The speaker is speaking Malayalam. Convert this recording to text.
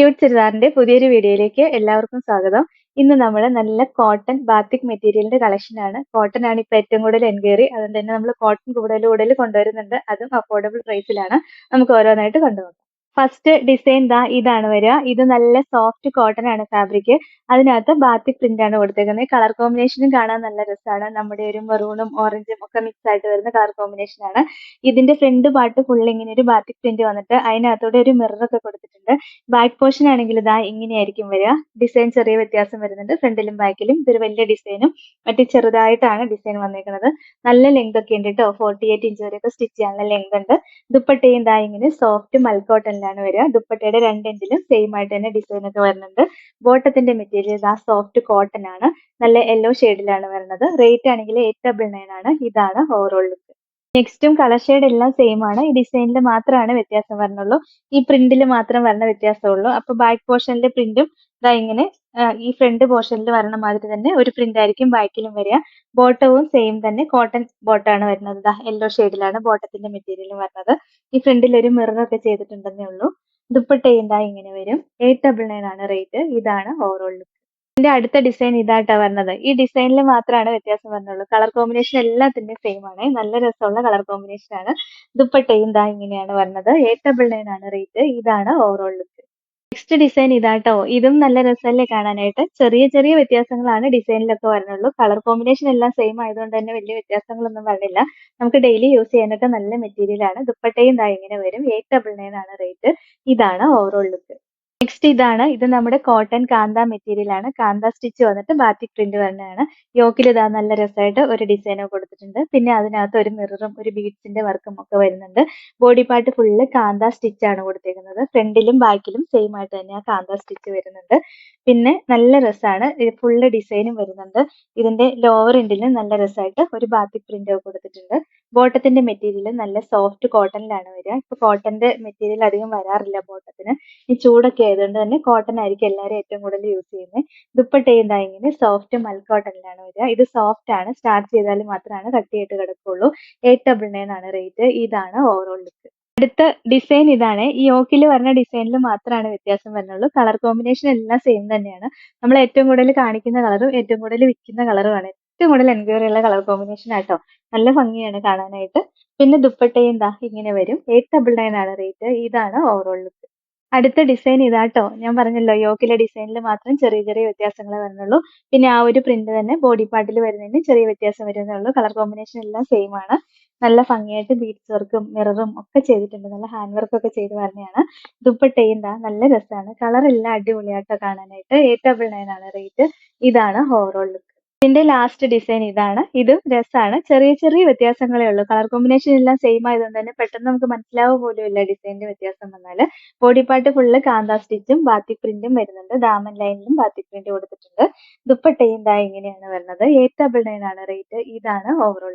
ക്യൂട്ട് ചുരിദാറിന്റെ പുതിയൊരു വീഡിയോയിലേക്ക് എല്ലാവർക്കും സ്വാഗതം. ഇന്ന് നമ്മൾ നല്ല കോട്ടൺ ബാത്തിക് മെറ്റീരിയലിന്റെ കളക്ഷൻ ആണ്. കോട്ടൺ ആണ് ഇപ്പൊ ഏറ്റവും കൂടുതൽ എൻക്വയറി. അതുകൊണ്ട് തന്നെ നമ്മൾ കോട്ടൺ കൂടുതൽ കൂടുതൽ കൊണ്ടുവരുന്നുണ്ട്. അതും അഫോർഡബിൾ പ്രൈസിലാണ് നമുക്ക് ഓരോന്നായിട്ട് കണ്ടുപോകാം. ഫസ്റ്റ് ഡിസൈൻ ദാ ഇതാണ് വരിക. ഇത് നല്ല സോഫ്റ്റ് കോട്ടൺ ആണ് ഫാബ്രിക് അതിനകത്ത് ബാത്തിക് പ്രിന്റ് ആണ് കൊടുത്തേക്കുന്നത്. കളർ കോമ്പിനേഷനും കാണാൻ നല്ല രസമാണ്. നമ്മുടെ ഒരു മെറൂണും ഓറഞ്ചും ഒക്കെ മിക്സ് ആയിട്ട് വരുന്ന കളർ കോമ്പിനേഷൻ ആണ്. ഇതിന്റെ ഫ്രണ്ട് പാർട്ട് ഫുൾ ഇങ്ങനെ ഒരു ബാത്തിക് പ്രിന്റ് വന്നിട്ട് അതിനകത്തൂടെ ഒരു മിറർ ഒക്കെ കൊടുത്തിട്ടുണ്ട്. ബാക്ക് പോർഷൻ ആണെങ്കിൽ ഇതാ ഇങ്ങനെയായിരിക്കും വരിക. ഡിസൈൻ ചെറിയ വ്യത്യാസം വരുന്നുണ്ട്. ഫ്രണ്ടിലും ബാക്കിലും ഇതൊരു വലിയ ഡിസൈനും മറ്റു ചെറുതായിട്ടാണ് ഡിസൈൻ വന്നേക്കുന്നത്. നല്ല ലെങ്ത് ഒക്കെ ഉണ്ട് കേട്ടോ. ഫോർട്ടി എയ്റ്റ് ഇഞ്ച് വരെയൊക്കെ സ്റ്റിച്ച് ചെയ്യാനുള്ള ലെങ്ത് ഉണ്ട്. ദുപ്പട്ടയും ദാ ഇങ്ങനെ സോഫ്റ്റ് മൽക്കോട്ടനിലാണ് വരിക. ദുപ്പട്ടയുടെ രണ്ടെൻഡിലും സെയിം ആയിട്ട് തന്നെ ഡിസൈൻ ഒക്കെ വരുന്നുണ്ട്. ബോട്ടത്തിന്റെ മെറ്റീരിയൽ ഇതാ സോഫ്റ്റ് കോട്ടൺ ആണ്. നല്ല യെല്ലോ ഷെയ്ഡിലാണ് വരുന്നത്. റേറ്റ് ആണെങ്കിൽ എയ്റ്റ് ഡബിൾ നയൻ ആണ്. ഇതാണ് ഓവറോൾ ലുക്ക് നെക്സ്റ്റും കളർ ഷെയ്ഡ് എല്ലാം സെയിം ആണ്. ഈ ഡിസൈനിൽ മാത്രമാണ് വ്യത്യാസം വരുന്നുള്ളൂ. ഈ പ്രിന്റിൽ മാത്രം വരുന്ന വ്യത്യാസമുള്ളൂ അപ്പൊ ബാക്ക് പോർഷനിലെ പ്രിന്റും ഇതാ ഇങ്ങനെ ഈ ഫ്രണ്ട് പോർഷനിൽ വരണ മാതിരി തന്നെ ഒരു പ്രിന്റ് ആയിരിക്കും ബാക്കിലും വരിക. ബോട്ടവും സെയിം തന്നെ കോട്ടൺ ബോട്ടാണ് വരുന്നത്. ഇതാ യെല്ലോ ഷെയ്ഡിലാണ് ബോട്ടത്തിന്റെ മെറ്റീരിയൽ വരുന്നത്. ഈ ഫ്രണ്ടിൽ ഒരു മിറർ ഒക്കെ ചെയ്തിട്ടുണ്ടെന്നേ ഉള്ളൂ. ദുപ്പട്ടയും ഇതാ ഇങ്ങനെ വരും. എയ്റ്റ് ഡബിൾ നയൻ ആണ് റേറ്റ് ഇതാണ് ഓവറോൾ ലുക്ക് ഇതിന്റെ അടുത്ത ഡിസൈൻ ഇതായിട്ടാ വരുന്നത്. ഈ ഡിസൈനിൽ മാത്രമാണ് വ്യത്യാസം വരുന്നുള്ളൂ. കളർ കോമ്പിനേഷൻ എല്ലാത്തിന്റെ സെയിം ആണ്. നല്ല രസമുള്ള കളർ കോമ്പിനേഷൻ ആണ്. ദുപ്പട്ടയും ദാ ഇങ്ങനെയാണ് വരുന്നത്. എയ്റ്റ് ഡബിൾ നയൻ ആണ് റേറ്റ് ഇതാണ് ഓവറോൾ ലുക്ക് നെക്സ്റ്റ് ഡിസൈൻ ഇതാട്ടോ. ഇതും നല്ല രസമല്ലേ കാണാനായിട്ട്. ചെറിയ ചെറിയ വ്യത്യാസങ്ങളാണ് ഡിസൈനിലൊക്കെ വരുന്നുള്ളൂ കളർ കോമ്പിനേഷൻ എല്ലാം സെയിം ആയതുകൊണ്ട് തന്നെ വലിയ വ്യത്യാസങ്ങളൊന്നും വരുന്നില്ല നമുക്ക് ഡെയിലി യൂസ് ചെയ്യാനൊക്കെ നല്ല മെറ്റീരിയൽ ആണ്. ദുപ്പട്ടയും ദാ ഇങ്ങനെ വരും. എയ്റ്റ് ഡബിൾ നയൻ ആണ് റേറ്റ് ഇതാണ് ഓവറോൾ ലുക്ക് നെക്സ്റ്റ് ഇതാണ്. ഇത് നമ്മുടെ കോട്ടൺ കാന്ത മെറ്റീരിയൽ ആണ്. കാന്ത സ്റ്റിച്ച് വന്നിട്ട് ബാറ്റിക് പ്രിന്റ് വരുന്നതാണ് യോക്കിൽ ഇതാ നല്ല രസമായിട്ട് ഒരു ഡിസൈൻ കൊടുത്തിട്ടുണ്ട്. പിന്നെ അതിനകത്ത് ഒരു മിററും ഒരു ബീഡ്സിന്റെ വർക്കും ഒക്കെ വരുന്നുണ്ട്. Body part full kantha stitch ആണ് കൊടുത്തേക്കുന്നത്. ഫ്രണ്ടിലും ബാക്കിലും സെയിം ആയിട്ട് തന്നെ ആ കാന്ത സ്റ്റിച്ച് വരുന്നുണ്ട്. പിന്നെ നല്ല രസമാണ്. ഫുള്ള് ഡിസൈനും വരുന്നുണ്ട്. ഇതിന്റെ ലോവർ എൻഡിലും നല്ല രസമായിട്ട് ഒരു ബാത്തിക് പ്രിന്റ് കൊടുത്തിട്ടുണ്ട്. ബോട്ടത്തിന്റെ മെറ്റീരിയൽ നല്ല സോഫ്റ്റ് കോട്ടണിലാണ് വരിക. ഇപ്പൊ കോട്ടന്റെ മെറ്റീരിയൽ അധികം വരാറില്ല ബോട്ടത്തിന്. ഈ ചൂടൊക്കെ ആയതുകൊണ്ട് തന്നെ കോട്ടൺ ആയിരിക്കും എല്ലാവരും ഏറ്റവും കൂടുതൽ യൂസ് ചെയ്യുന്നത്. ദുപ്പട്ട ദാ ഇങ്ങനെ സോഫ്റ്റ് മൽ കോട്ടണിലാണ് വരിക. ഇത് സോഫ്റ്റ് ആണ്. സ്റ്റാർട്ട് ചെയ്താൽ മാത്രമാണ് കട്ടിയായിട്ട് കിടക്കുള്ളൂ എയ്റ്റ് ഡബിൾ നയൻ ആണ് റേറ്റ് ഇതാണ് ഓവറോൾ ലുക്ക് അടുത്ത ഡിസൈൻ ഇതാണ്. ഈ യോക്കിൽ വരുന്ന ഡിസൈനിൽ മാത്രമാണ് വ്യത്യാസം വരുന്നുള്ളൂ. കളർ കോമ്പിനേഷൻ എല്ലാം സെയിം തന്നെയാണ്. നമ്മൾ ഏറ്റവും കൂടുതൽ കാണിക്കുന്ന കളറും ഏറ്റവും കൂടുതൽ വിൽക്കുന്ന കളറുമാണ് ഏറ്റവും കൂടുതൽ എൻക്വയറി ഉള്ള കളർ കോമ്പിനേഷൻ ആട്ടോ. നല്ല ഭംഗിയാണ് കാണാനായിട്ട്. പിന്നെ ദുപ്പട്ടയും ദാ ഇങ്ങനെ വരും. എയ്റ്റ് ഡബിൾ നയൻ ആണ് റേറ്റ് ഇതാണ് ഓവറോൾ ലുക്ക് അടുത്ത ഡിസൈൻ ഇതാട്ടോ. ഞാൻ പറഞ്ഞല്ലോ യോക്കിലെ ഡിസൈനിൽ മാത്രം ചെറിയ ചെറിയ വ്യത്യാസങ്ങൾ വരുന്നുള്ളൂ. പിന്നെ ആ ഒരു പ്രിന്റ് തന്നെ ബോഡി പാർട്ടിൽ വരുന്നതിന് ചെറിയ വ്യത്യാസം വരുന്നുള്ളൂ. കളർ കോമ്പിനേഷൻ എല്ലാം സെയിം ആണ്. നല്ല ഭംഗിയായിട്ട് ബീഡ്സ് വർക്കും മിററും ഒക്കെ ചെയ്തിട്ടുണ്ട്. നല്ല ഹാൻഡ് വർക്ക് ഒക്കെ ചെയ്ത് വരുന്നതാണ് ദുപ്പട്ടയും ദാ നല്ല രസമാണ്. കളർ എല്ലാം അടിപൊളിയാട്ടോ കാണാനായിട്ട്. എയ്റ്റ് ഡബിൾ നയൻ ആണ് റേറ്റ് ഇതാണ് ഓവറോൾ ലുക്ക് ഇതിന്റെ ലാസ്റ്റ് ഡിസൈൻ ഇതാണ്. ഇതും രസമാണ് ചെറിയ ചെറിയ വ്യത്യാസങ്ങളേ ഉള്ളൂ. കളർ കോമ്പിനേഷൻ എല്ലാം സെയിം ആയതുകൊണ്ട് തന്നെ പെട്ടെന്ന് നമുക്ക് മനസ്സിലാവുക പോലും ഇല്ല ഡിസൈനിന്റെ വ്യത്യാസം വന്നാൽ ബോഡി പാർട്ട് ഫുള്ള് കാന്ത സ്റ്റിച്ചും ബാത്തിക് പ്രിന്റും വരുന്നുണ്ട്. ദാമൻ ലൈനിലും ബാത്തിക് പ്രിന്റ് കൊടുത്തിട്ടുണ്ട്. ദുപ്പട്ടയും ദാ ഇങ്ങനെയാണ് വരുന്നത്. എയ്റ്റ് ഡബിൾ നയൻ ആണ് റേറ്റ് ഇതാണ് ഓവറോൾ